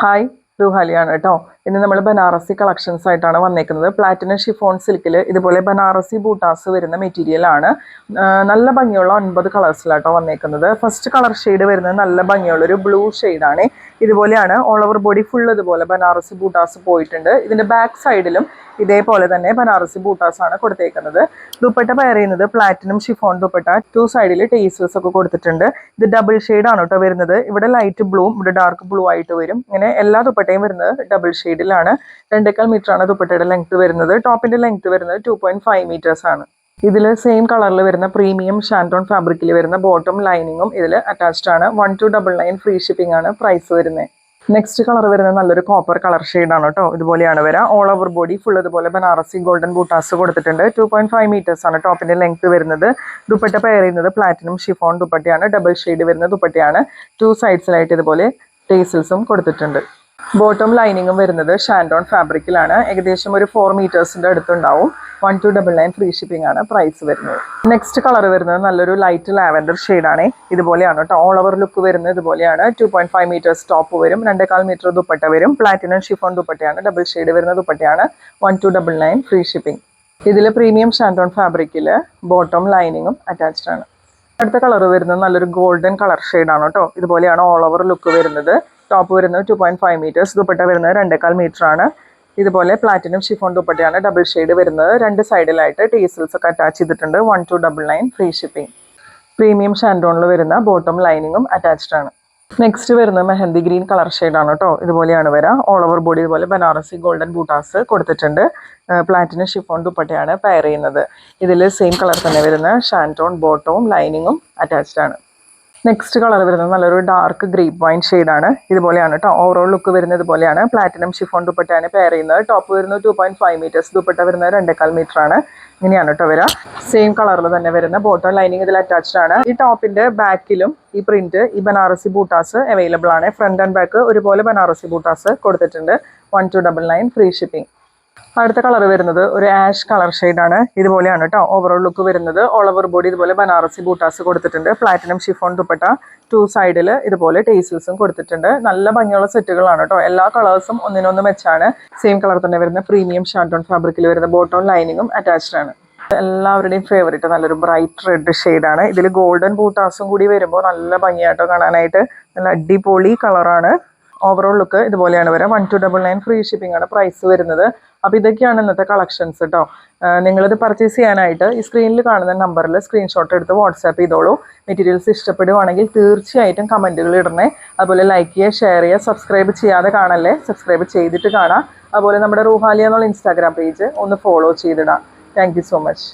Hi റുഹാലിയാണ് കേട്ടോ ഇന്ന് നമ്മൾ ബനാറസി കളക്ഷൻസ് ആയിട്ടാണ് വന്നേക്കുന്നത്. പ്ലാറ്റിനം ഷിഫോൺ സിൽക്കിൽ ഇതുപോലെ ബനാറസി ബൂട്ടാസ് വരുന്ന മെറ്റീരിയൽ ആണ്. നല്ല ഭംഗിയുള്ള ഒൻപത് കളേഴ്സിലാട്ടോ വന്നേക്കുന്നത്. ഫസ്റ്റ് കളർ ഷെയ്ഡ് വരുന്നത് നല്ല ഭംഗിയുള്ള ഒരു ബ്ലൂ ഷെയ്ഡാണ് ഇതുപോലെയാണ് ഓൾ ഓവർ ബോഡി ഫുൾ ഇതുപോലെ ബനാറസി ബൂട്ടാസ് പോയിട്ടുണ്ട്. ഇതിന്റെ ബാക്ക് സൈഡിലും ഇതേപോലെ തന്നെ ബനാറസി ബൂട്ടാസ് ആണ് കൊടുത്തേക്കുന്നത്. ദുപ്പട്ട പയർ ചെയ്യുന്നത് പ്ലാറ്റിനും ഷിഫോൺ ദുപ്പട്ട. ടു സൈഡിൽ ടേസേഴ്സ് ഒക്കെ കൊടുത്തിട്ടുണ്ട്. ഇത് ഡബിൾ ഷെയ്ഡ് ആണ് കേട്ടോ വരുന്നത്. ഇവിടെ ലൈറ്റ് ബ്ലൂവും ഇവിടെ ഡാർക്ക് ബ്ലൂ ആയിട്ട് വരും. ഇങ്ങനെ എല്ലാ ദുപ്പട്ടയും വരുന്നത് ഡബിൾ ഷെയ്ഡിലാണ് രണ്ടേക്കാൾ മീറ്റർ ആണ് ദുപ്പട്ടയുടെ ലെങ്ത് വരുന്നത്. ടോപ്പിന്റെ ലെങ്ത് വരുന്നത് ടു പോയിന്റ് ഫൈവ് മീറ്റേഴ്സ് ആണ്. ഇതിൽ സെയിം കളറിൽ വരുന്ന പ്രീമിയം ഷാന്റോൺ ഫാബ്രിക്കിൽ വരുന്ന ബോട്ടം ലൈനിങ്ങും ഇതിൽ അറ്റാച്ച്ഡ് ആണ്. One two double nine free shipping ആണ് പ്രൈസ് വരുന്നത് നെക്സ്റ്റ് കളർ വരുന്നത് നല്ലൊരു കോപ്പർ കളർ ആണ് കേട്ടോ ഇതുപോലെയാണ് വരാം. ഓൾ ഓവർ ബോഡി ഫുൾ ഇതുപോലെ ബനാറസി ഗോൾഡൻ ബൂട്ടാസ് കൊടുത്തിട്ടുണ്ട്. ടു പോയിന്റ് ഫൈവ് മീറ്റേഴ്സ് ആണ് ടോപ്പിന്റെ ലെങ്ത് വരുന്നത്. ദുപ്പട്ട പെയർ ചെയ്യുന്നത് പ്ലാറ്റിനം ഷിഫോൺ ദുപ്പട്ടയാണ്. ഡബിൾ ഷെയ്ഡ് വരുന്ന ദുപ്പട്ടയാണ്. ടു സൈഡ്സിലായിട്ട് ഇതുപോലെ ടേസിൽസും കൊടുത്തിട്ടുണ്ട്. ബോട്ടം ലൈനിങ്ങും വരുന്നത് ഷാൻഡോൺ ഫാബ്രിക്കിലാണ് ഏകദേശം ഒരു ഫോർ മീറ്റേഴ്സിന്റെ അടുത്തുണ്ടാവും. One two double nine free shipping ആണ് പ്രൈസ് വരുന്നത്. നെക്സ്റ്റ് കളർ വരുന്നത് നല്ലൊരു ലൈറ്റ് ലാവൻഡർ ആണ്. ഇതുപോലെയാണ് കേട്ടോ ഓൾ ഓവർ ലുക്ക് വരുന്നത് ഇതുപോലെയാണ്. Two point five metres top വരും. രണ്ടേകാൽ മീറ്റർ ദുപ്പട്ട വരും. പ്ലാറ്റിനം ഷിഫോൺ ദുപ്പട്ടയാണ്. ഡബിൾ ഷെയ്ഡ് വരുന്ന ദുപ്പട്ടയാണ്. One two double nine free shipping ഇതിൽ പ്രീമിയം ഷാൻഡോൺ ഫാബ്രിക്കിൽ ബോട്ടം ലൈനിങ്ങും അറ്റാച്ച്ഡ് ആണ്. അടുത്ത കളർ വരുന്നത് നല്ലൊരു ഗോൾഡൻ കളർ ആണ് കേട്ടോ ഇതുപോലെയാണ് ഓൾ ഓവർ ലുക്ക് വരുന്നത്. ടോപ്പ് വരുന്നത് two point five metres dupatta വരുന്നത് രണ്ടേക്കാൽ മീറ്റർ ആണ്. ഇതുപോലെ പ്ലാറ്റിനും ഷിഫോൺ ദുപ്പട്ടയാണ് ഡബിൾ ഷെയ്ഡ് വരുന്നത്. രണ്ട് സൈഡിലായിട്ട് ടീസിൽസ് ഒക്കെ അറ്റാച്ച് ചെയ്തിട്ടുണ്ട്. One two double nine free shipping premium ഷാൻഡോണിൽ വരുന്ന ബോട്ടം ലൈനിങ്ങും അറ്റാച്ച്ഡ് ആണ്. നെക്സ്റ്റ് വരുന്നത് മെഹന്തി ഗ്രീൻ കളർ ആണ് കേട്ടോ ഇതുപോലെയാണ് വരാം. ഓൾ ഓവർ ബോഡി ഇതുപോലെ ബനാറസി ഗോൾഡൻ ബൂട്ടാസ് കൊടുത്തിട്ടുണ്ട്. പ്ലാറ്റിനും ഷിഫോൺ ദുപ്പട്ടയാണ് പെയർ ചെയ്യുന്നത്. ഇതിൽ സെയിം കളർ തന്നെ വരുന്ന ഷാന്റോൺ ബോട്ടവും ലൈനിങ്ങും അറ്റാച്ച്ഡ് ആണ്. നെക്സ്റ്റ് കളർ വരുന്നത് നല്ലൊരു ഡാർക്ക് ഗ്രീപ്പ് വൈൻ ആണ്. ഇതുപോലെയാണ് കേട്ടോ ഓവറോൾ ലുക്ക് വരുന്നത് ഇതുപോലെയാണ് പ്ലാറ്റിനം ഷിഫോൺ ദുപ്പട്ടയാണ് പെയർ ചെയ്യുന്നത്. ടോപ്പ് വരുന്നത് two point five metres dupatta വരുന്നത് രണ്ടേക്കാൽ മീറ്റർ ആണ്. ഇങ്ങനെയാണ് കേട്ടോ വരിക സെയിം കളറിൽ തന്നെ വരുന്ന ബോട്ടം ലൈനിങ് ഇതിൽ അറ്റാച്ച്ഡ് ആണ്. ഈ ടോപ്പിന്റെ ബാക്കിലും ഈ പ്രിന്റ് ഈ ബനാറസി ബൂട്ടാസ് അവൈലബിൾ ആണ്. ഫ്രണ്ട് ആൻഡ് ബാക്ക് ഒരുപോലെ ബനാറസി ബൂട്ടാസ് കൊടുത്തിട്ടുണ്ട്. One two double nine free shipping അടുത്ത കളർ വരുന്നത് ഒരു ആഷ് കളർ ആണ്. ഇതുപോലെയാണ് കേട്ടോ ഓവറോൾ ലുക്ക് വരുന്നത്. ഓൾ ഓവർ ബോഡി ഇതുപോലെ ബനാറസി ബൂട്ടാസ് കൊടുത്തിട്ടുണ്ട്. പ്ലാറ്റിനം ഷിഫോൺ ദുപ്പട്ട ടു സൈഡിൽ ഇതുപോലെ ടേസിൽസും കൊടുത്തിട്ടുണ്ട്. നല്ല ഭംഗിയുള്ള സെറ്റുകളാണ് കേട്ടോ എല്ലാ കളേഴ്സും ഒന്നിനൊന്ന് മെച്ചാണ് സെയിം കളർ തന്നെ വരുന്ന പ്രീമിയം ഷാർട്ടോൺ ഫാബ്രിക്കിൽ വരുന്ന ബോട്ടോൺ ലൈനിങ്ങും അറ്റാച്ച്ഡ് ആണ്. എല്ലാവരുടെയും ഫേവറേറ്റ് നല്ലൊരു ബ്രൈറ്റ് റെഡ് ആണ്. ഇതിൽ ഗോൾഡൻ ബൂട്ടാസും കൂടി വരുമ്പോൾ നല്ല ഭംഗിയായിട്ടോ കാണാനായിട്ട്. നല്ല അടിപൊളി കളറാണ് ഓവറോൾ ലുക്ക് ഇതുപോലെയാണ് വരാം. One two double nine free shipping ആണ് പ്രൈസ് വരുന്നത്. അപ്പോൾ ഇതൊക്കെയാണ് ഇന്നത്തെ കളക്ഷൻസ് കേട്ടോ നിങ്ങളിത് പർച്ചേസ് ചെയ്യാനായിട്ട് ഈ സ്ക്രീനിൽ കാണുന്ന നമ്പറിൽ സ്ക്രീൻഷോട്ട് എടുത്ത് വാട്സാപ്പ് ചെയ്തോളൂ. മെറ്റീരിയൽസ് ഇഷ്ടപ്പെടുവാണെങ്കിൽ തീർച്ചയായിട്ടും കമന്റുകൾ ഇടണേ. അതുപോലെ ലൈക്ക് ചെയ്യുക ഷെയർ ചെയ്യുക സബ്സ്ക്രൈബ് ചെയ്യാതെ കാണല്ലേ? സബ്സ്ക്രൈബ് ചെയ്തിട്ട് കാണാം. അതുപോലെ നമ്മുടെ റൂഹാലിയ എന്നുള്ള ഇൻസ്റ്റാഗ്രാം പേജ് ഒന്ന് ഫോളോ ചെയ്തിടാം. Thank so much